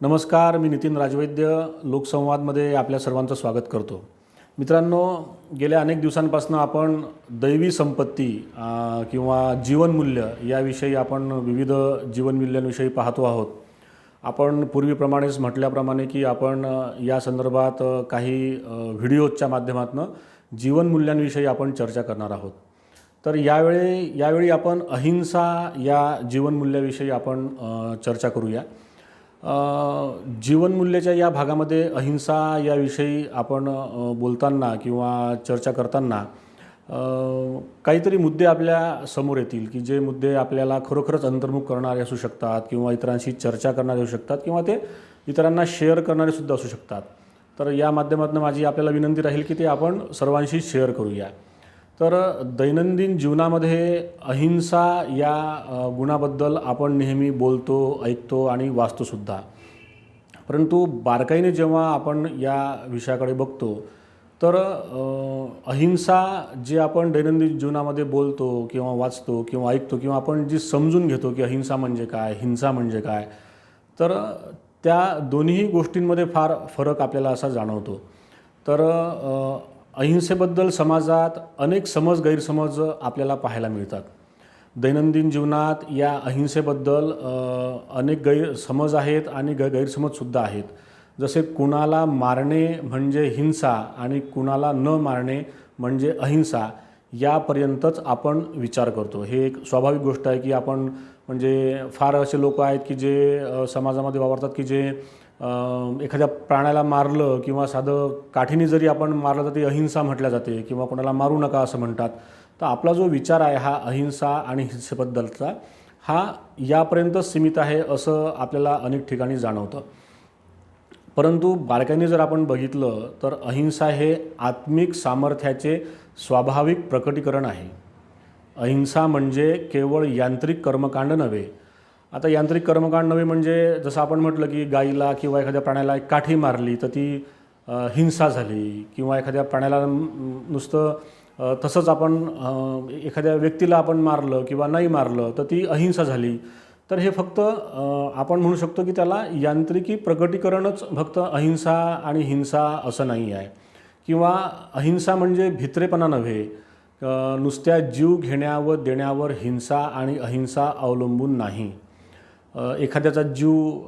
नमस्कार मी नितीन राजवैद्य. लोकसंवादमध्ये आपल्या सर्वांचं स्वागत करतो. मित्रांनो गेल्या अनेक दिवसांपासून आपण दैवी संपत्ती किंवा जीवनमूल्य याविषयी आपण विविध जीवनमूल्यांविषयी पाहतो आहोत. आपण पूर्वीप्रमाणेच म्हटल्याप्रमाणे की आपण या संदर्भात काही व्हिडिओजच्या माध्यमातून जीवनमूल्यांविषयी आपण चर्चा करणार आहोत. तर यावेळी यावेळी आपण अहिंसा या जीवनमूल्याविषयी आपण चर्चा करूया. जीवनमूल्याच्या या भागामध्ये अहिंसा याविषयी आपण बोलताना किंवा चर्चा करताना काहीतरी मुद्दे आपल्यासमोर येतील की जे मुद्दे आपल्याला खरोखरच अंतर्मुख करणारे असू शकतात किंवा इतरांशी चर्चा करणारे असू शकतात किंवा ते इतरांना शेअर करणारे सुद्धा असू शकतात. तर या माध्यमातून माझी आपल्याला विनंती राहील की ते आपण सर्वांशी शेअर करूया. तर दैनंदिन जीवनामध्ये अहिंसा या गुणाबद्दल आपण नेहमी बोलतो ऐकतो आणि वाचतोसुद्धा. परंतु बारकाईने जेव्हा आपण या विषयाकडे बघतो तर अहिंसा जे आपण दैनंदिन जीवनामध्ये बोलतो किंवा वाचतो किंवा ऐकतो किंवा आपण जी समजून घेतो की अहिंसा म्हणजे काय हिंसा म्हणजे काय तर त्या दोन्ही गोष्टींमध्ये फार फरक आपल्याला असा जाणवतो. तर अहिंसेबद्दल समाजात अनेक समज गैरसमज आपल्याला पाहायला मिळतात. दैनंदिन जीवनात या अहिंसेबद्दल अनेक गैरसमज आहेत आणि ग गैरसमजसुद्धा आहेत. जसे कुणाला मारणे म्हणजे हिंसा आणि कुणाला न मारणे म्हणजे अहिंसा यापर्यंतच आपण विचार करतो. हे एक स्वाभाविक गोष्ट आहे की आपण म्हणजे फार असे लोक आहेत की जे समाजामध्ये वावरतात की जे एखाद्या प्राण्याला मारलं किंवा साधं काठीने जरी आपण मारलं तर ती अहिंसा म्हटल्या जाते किंवा कोणाला मारू नका असं म्हणतात तर आपला जो विचार आहे हा अहिंसा आणि हिंसेबद्दलचा हा यापर्यंतच सीमित आहे असं आपल्याला अनेक ठिकाणी जाणवतं. परंतु बारकाईने जर आपण बघितलं तर अहिंसा हे आत्मिक सामर्थ्याचे स्वाभाविक प्रकटीकरण आहे. अहिंसा म्हणजे केवळ यांत्रिक कर्मकांड नव्हे आता यांत्रिक कर्मकांड नव्हे म्हणजे जसं आपण म्हटलं की गाईला किंवा एखाद्या प्राण्याला एक काठी मारली तर ती हिंसा झाली किंवा एखाद्या प्राण्याला नुसतं तसंच आपण एखाद्या व्यक्तीला आपण मारलं किंवा नाही मारलं तर ती अहिंसा झाली. तर हे फक्त आपण म्हणू शकतो की त्याला यांत्रिकी प्रकटीकरणच फक्त अहिंसा आणि हिंसा असं नाही आहे. किंवा अहिंसा म्हणजे भित्रेपणा नव्हे. नुसत्या जीव घेण्यावर देण्यावर हिंसा आणि अहिंसा अवलंबून नाही. एखाद्याचा जीव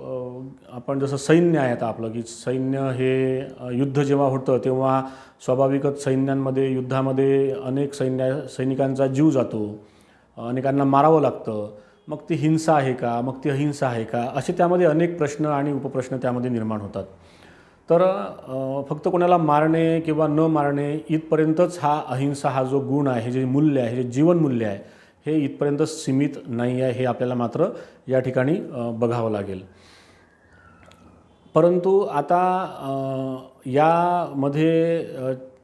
आपण जसं सैन्य आहे आता आपलं की सैन्य हे युद्ध जेव्हा होतं तेव्हा स्वाभाविकच सैन्यांमध्ये युद्धामध्ये अनेक सैन्य सैनिकांचा जीव जातो. अनेकांना मारावं लागतं. मग ती हिंसा आहे का? मग ती अहिंसा आहे का? असे त्यामध्ये अनेक प्रश्न आणि उपप्रश्न त्यामध्ये निर्माण होतात. तर फक्त कोणाला मारणे किंवा न मारणे इथपर्यंतच हा अहिंसा हा जो गुण आहे हे जे मूल्य आहे हे जे जीवनमूल्य आहे हे इथपर्यंत सीमित नाही आहे हे आपल्याला मात्र या ठिकाणी बघावं लागेल. परंतु आता यामध्ये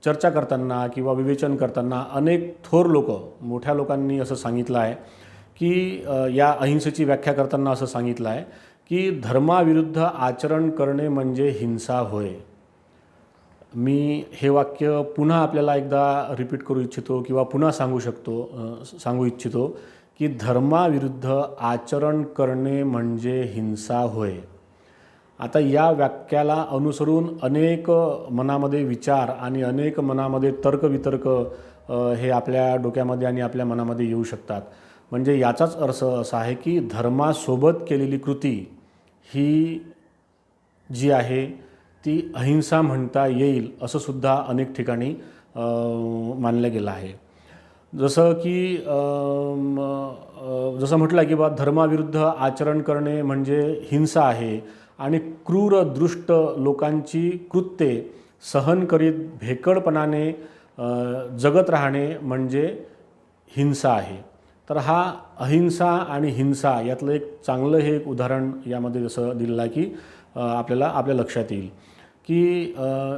चर्चा करताना किंवा विवेचन करताना अनेक थोर लोक मोठ्या लोकांनी असं सांगितलं आहे की या अहिंसेची व्याख्या करताना असं सांगितलं आहे की धर्माविरुद्ध आचरण करणे म्हणजे हिंसा होय. मी हे वाक्य पुन्हा आपल्याला एकदा रिपीट करू इच्छितो किंवा पुन्हा सांगू शकतो सांगू इच्छितो की धर्माविरुद्ध आचरण करणे म्हणजे हिंसा होय. आता या वाक्याला अनुसरून अनेक मनामध्ये विचार आणि अनेक मनामध्ये तर्कवितर्क हे आपल्या डोक्यामध्ये आणि आपल्या मनामध्ये येऊ शकतात. म्हणजे याचाच अर्थ असा आहे की धर्मासोबत केलेली कृती ही जी आहे ती अहिंसा म्हणता येईल असं सुद्धा अनेक ठिकाणी मानलं गेलं आहे. जसं की जसं म्हटलं की बा धर्माविरुद्ध आचरण करणे म्हणजे हिंसा आहे आणि क्रूर दृष्ट लोकांची कृत्ये सहन करीत भेकडपणाने जगत राहणे म्हणजे हिंसा आहे. तर हा अहिंसा आणि हिंसा यातलं एक चांगलं हे एक उदाहरण यामध्ये जसं दिलेलं आहे की आपल्याला आपल्या लक्षात येईल. की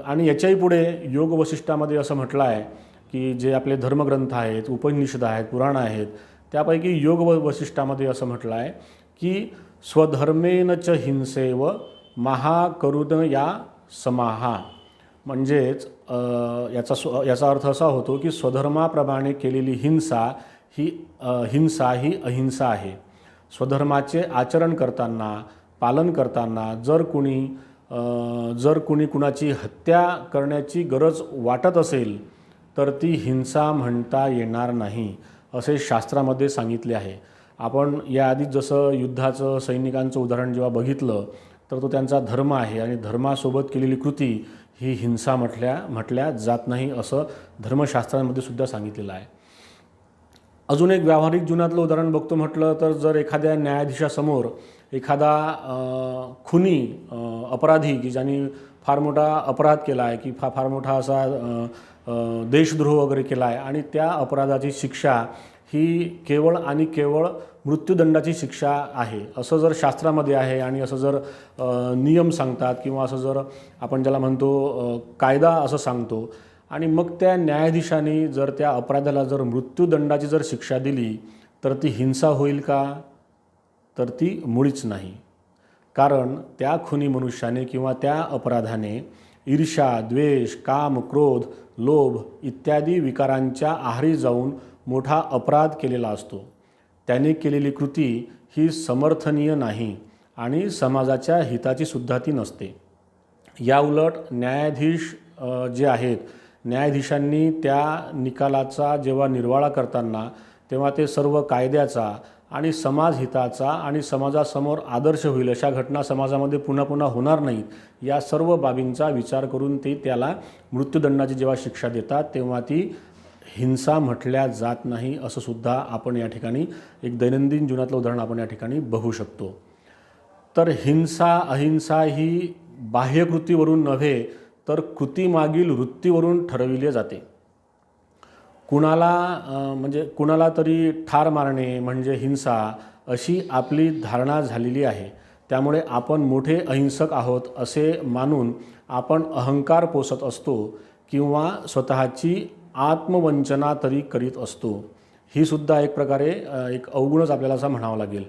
आणि याच्याही पुढे योग वशिष्ठामध्ये असं म्हटलं आहे की जे आपले धर्मग्रंथ आहेत उपनिषद आहेत पुराण आहेत त्यापैकी योग व वशिष्ठामध्ये असं म्हटलं आहे की स्वधर्मेन च हिंसेव महाकरुण या समाहा. म्हणजेच याचा स्व याचा अर्थ असा होतो की स्वधर्माप्रमाणे केलेली हिंसा ही हिंसा ही अहिंसा आहे. स्वधर्माचे आचरण करताना पालन करताना जर कुणी जर कुणी कुणाची हत्या करण्याची गरज वाटत असेल तर ती हिंसा म्हणता येणार नाही असे शास्त्रामध्ये सांगितले आहे. आपण याआधी जसं युद्धाचं सैनिकांचं उदाहरण जेव्हा बघितलं तर तो त्यांचा धर्म आहे आणि धर्मासोबत केलेली कृती ही हिंसा म्हटल्या म्हटल्या जात नाही असं धर्मशास्त्रांमध्ये सुद्धा सांगितलेलं आहे. अजून एक व्यावहारिक जीवनातलं उदाहरण बघतो म्हटलं तर जर एखाद्या न्यायाधीशासमोर एखादा खुनी अपराधी की ज्यांनी फार मोठा अपराध केला आहे की फा फार मोठा असा देशद्रोह वगैरे केला आहे आणि त्या अपराधाची शिक्षा ही केवळ आणि केवळ मृत्यूदंडाची शिक्षा आहे. असं जर शास्त्रामध्ये आहे आणि असं जर नियम सांगतात किंवा असं जर आपण ज्याला म्हणतो कायदा असं सांगतो आणि मग त्या न्यायाधीशाने जर त्या अपराधाला जर मृत्यूदंडाची जर शिक्षा दिली तर ती हिंसा होईल का? तर ती मुळीच नाही. कारण त्या खुनी मनुष्याने किंवा त्या अपराधाने ईर्षा द्वेष काम क्रोध लोभ इत्यादी विकारांच्या आहारी जाऊन मोठा अपराध केलेला असतो. त्याने केलेली कृती ही समर्थनीय नाही आणि समाजाच्या हिताची सुद्धा ती नसते. याउलट न्यायाधीश जे आहेत न्यायाधीशांनी त्या निकालाचा जेव्हा निर्वाळा करताना तेव्हा ते सर्व कायद्याचा आणि समाजहिताचा आणि समाजासमोर आदर्श होईल अशा घटना समाजामध्ये पुन्हा पुन्हा होणार नाहीत या सर्व बाबींचा विचार करून ते त्याला मृत्यूदंडाची जेव्हा शिक्षा देतात तेव्हा ती हिंसा म्हटल्या जात नाही असं सुद्धा आपण या ठिकाणी एक दैनंदिन जीवनातलं उदाहरण आपण या ठिकाणी बघू शकतो. तर हिंसा अहिंसा ही बाह्यकृतीवरून नव्हे तर कृतीमागील वृत्तीवरून ठरविले जाते. कुणाला म्हणजे कुणाला तरी ठार मारणे म्हणजे हिंसा अशी आपली धारणा झालेली आहे. त्यामुळे आपण मोठे अहिंसक आहोत असे मानून आपण अहंकार पोसत असतो किंवा स्वतःची आत्मवंचना तरी करीत असतो. ही सुद्धा एक प्रकारे एक अवगुणच आपल्याला असं म्हणावं लागेल.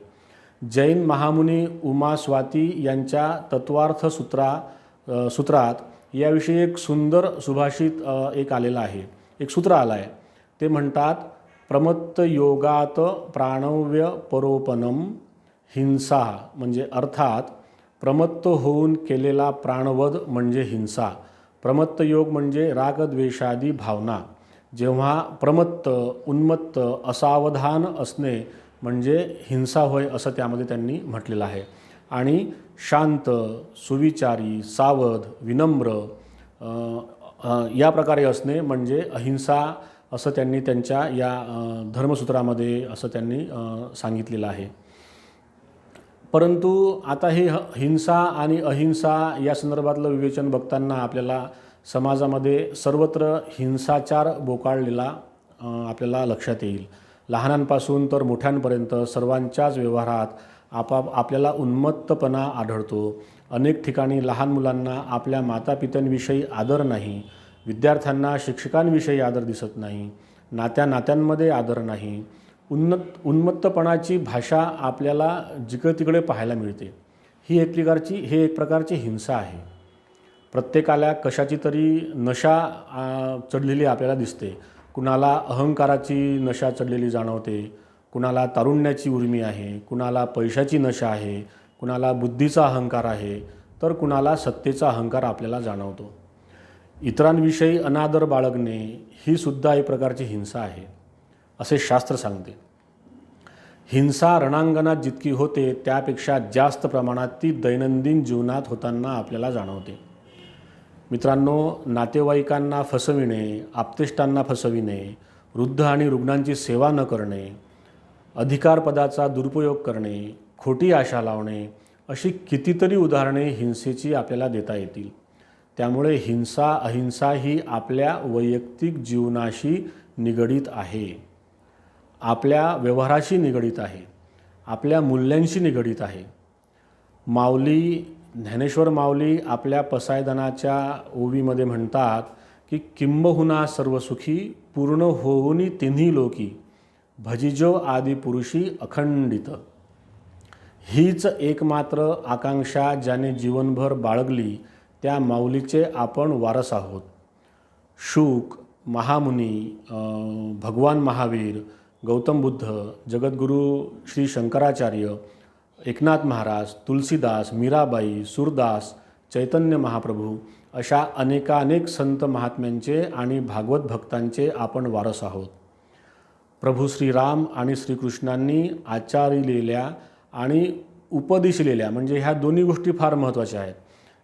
जैन महामुनी उमा स्वाती यांच्या तत्वार्थ सूत्रा सूत्रात याविषयी एक सुंदर सुभाषित एक आलेलं आहे. एक सूत्र आलं आहे ते म्हणतात प्रमत्त योगात प्राणव्य परोपनम हिंसा. म्हणजे अर्थात प्रमत्त होऊन केलेला प्राणवध म्हणजे हिंसा. प्रमत्त योग म्हणजे रागद्वेषादी भावना. जेव्हा प्रमत्त उन्मत्त असावधान असणे म्हणजे हिंसा होय असं त्यामध्ये त्यांनी म्हटलेलं आहे. आणि शांत सुविचारी सावध विनम्र या प्रकारे असणे म्हणजे अहिंसा असं त्यांनी त्यांच्या या धर्मसूत्रामध्ये असं त्यांनी सांगितलेलं आहे. परंतु आता हे हिंसा आणि अहिंसा या संदर्भातलं विवेचन बघताना आपल्याला समाजामध्ये सर्वत्र हिंसाचार बोकाळलेला आपल्याला लक्षात येईल. लहानांपासून तर मोठ्यांपर्यंत सर्वांच्याच व्यवहारात आपाप आपल्याला उन्मत्तपणा आढळतो. अनेक ठिकाणी लहान मुलांना आपल्या मातापित्यांविषयी आदर नाही. विद्यार्थ्यांना शिक्षकांविषयी आदर दिसत नाही. नात्या नात्यांमध्ये आदर नाही. उन्नत उन्मत्तपणाची भाषा आपल्याला जिकडे तिकडे पाहायला मिळते. ही एक प्रकारची हे एक प्रकारची हिंसा आहे. प्रत्येकाला कशाची तरी नशा चढलेली आपल्याला दिसते. कुणाला अहंकाराची नशा चढलेली जाणवते. कुणाला तारुण्याची उर्मी आहे कुणाला पैशाची नशा आहे कुणाला बुद्धीचा अहंकार आहे तर कुणाला सत्तेचा अहंकार आपल्याला जाणवतो. इतरांविषयी अनादर बाळगणे ही सुद्धा एक प्रकारची हिंसा आहे असे शास्त्र सांगते. हिंसा रणांगणात जितकी होते त्यापेक्षा जास्त प्रमाणात ती दैनंदिन जीवनात होताना आपल्याला जाणवते. मित्रांनो नातेवाईकांना फसविणे आप्तेष्टांना फसविणे वृद्ध आणि रुग्णांची सेवा न करणे अधिकारपदाचा दुरुपयोग करणे खोटी आशा लावणे अशी कितीतरी उदाहरणे हिंसेची आपल्याला देता येतील. त्यामुळे हिंसा अहिंसा ही आपल्या वैयक्तिक जीवनाशी निगडीत आहे. आपल्या व्यवहाराशी निगडीत आहे. आपल्या मूल्यांशी निगडीत आहे. माऊली ज्ञानेश्वर माऊली आपल्या पसायदानाच्या ओवीमध्ये म्हणतात की किंबहुना सर्व सुखी पूर्ण होऊनी तिन्ही लोकी भजिजो आदिपुरुषी अखंडित. हीच एकमात्र आकांक्षा ज्याने जीवनभर बाळगली त्या माऊलीचे आपण वारस आहोत. शुक महामुनी भगवान महावीर गौतम बुद्ध जगद्गुरू श्री शंकराचार्य एकनाथ महाराज तुलसीदास मीराबाई सूरदास चैतन्य महाप्रभू अशा अनेकानेक संत महात्म्यांचे आणि भागवत भक्तांचे आपण वारस आहोत. प्रभू श्रीराम आणि श्रीकृष्णांनी आचारिलेल्या आणि उपदेशलेल्या म्हणजे ह्या दोन्ही गोष्टी फार महत्त्वाच्या आहेत.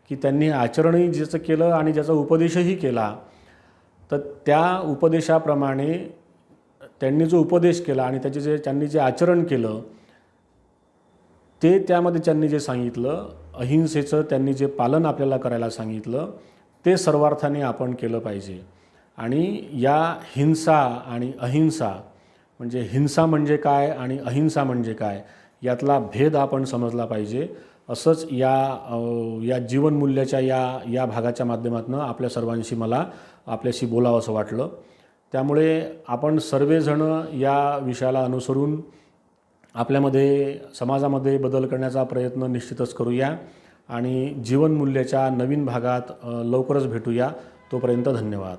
की त्यांनी आचरणही ज्याचं केलं आणि ज्याचा उपदेशही केला तर त्या उपदेशाप्रमाणे त्यांनी जो उपदेश केला आणि त्याचे जे त्यांनी जे आचरण केलं ते त्यामध्ये त्यांनी जे सांगितलं अहिंसेचं त्यांनी जे पालन आपल्याला करायला सांगितलं ते सर्वार्थाने आपण केलं पाहिजे. आणि या हिंसा आणि अहिंसा म्हणजे हिंसा म्हणजे काय आणि अहिंसा म्हणजे काय यातला भेद आपण समजला पाहिजे. असंच या या जीवनमूल्याच्या या या भागाच्या माध्यमातून आपल्या सर्वांशी मला आपल्याशी बोलावं असं वाटलं. त्यामुळे आपण सर्वजणं या विषयाला अनुसरून आपल्यामध्ये समाजामध्ये बदल करण्याचा प्रयत्न निश्चितच करूया आणि जीवनमूल्याच्या नवीन भागात लवकरच भेटूया. तोपर्यंत धन्यवाद.